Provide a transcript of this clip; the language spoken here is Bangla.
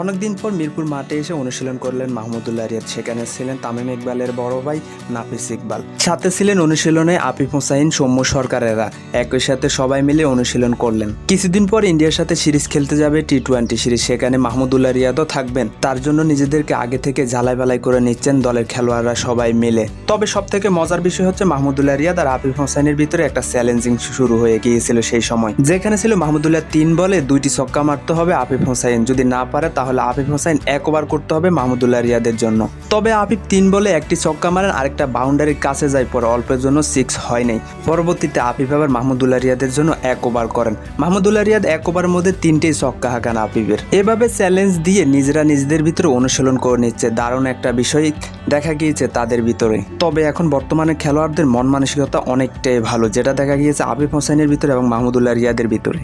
অনেকদিন পর মিরপুর মাঠে এসে অনুশীলন করলেন মাহমুদুল্লাহ রিয়াদ। সেখানে ছিলেন তামিম ইকবালের বড় ভাই নাফিস ইকবাল। সাথে ছিলেন অনুশীলনে আফিফ হোসাইন, সৌম্য সরকারেরা একই সাথে সবাই মিলে অনুশীলন করলেন। কিছুদিন পর ইন্ডিয়ার সাথে সিরিজ খেলতে যাবে টি টোয়েন্টি সিরিজ। সেখানে মাহমুদুল্লাহ রিয়াদও থাকবেন। তার জন্য নিজেদেরকে আগে থেকে ঝালাই বালাই করে নিচ্ছেন দলের খেলোয়াড়রা সবাই মিলে। তবে সব থেকে মজার বিষয় হচ্ছে মাহমুদুল্লাহ রিয়াদ আর আফিফ হোসাইনের ভিতরে একটা চ্যালেঞ্জিং শুরু হয়ে গিয়েছিল সেই সময়। যেখানে ছিল মাহমুদুল্লাহ তিন বলে দুইটি ছক্কা মারতে হবে আফিফ হোসাইন। যদি না পারে তাহলে আফিফ হোসাইন এক ওভার করতে হবে মাহমুদুল্লাহ রিয়াদের জন্য। তবে আফিফ তিন বলে একটি ছক্কা মারেন, আরেকটা বাউন্ডারির কাছে যায় পরে অল্পের জন্য সিক্স হয় নাই। পরবর্তীতে আফিফ আবার মাহমুদুল্লাহ রিয়াদের জন্য এক ওভার করেন। মাহমুদুল্লাহ রিয়াদ এক ওভারের মধ্যে তিনটেই ছক্কা হাঁকান আফিফের এভাবে চ্যালেঞ্জ দিয়ে নিজেরা নিজেদের ভিতরে অনুশীলন করে নিচ্ছে। দারুণ একটা বিষয় দেখা গিয়েছে তাদের ভিতরে। তবে এখন বর্তমানে খেলোয়াড়দের মন মানসিকতা অনেকটাই ভালো, যেটা দেখা গিয়েছে আফিফ হোসেনের ভিতরে এবং মাহমুদুল্লাহ রিয়াদের ভিতরে।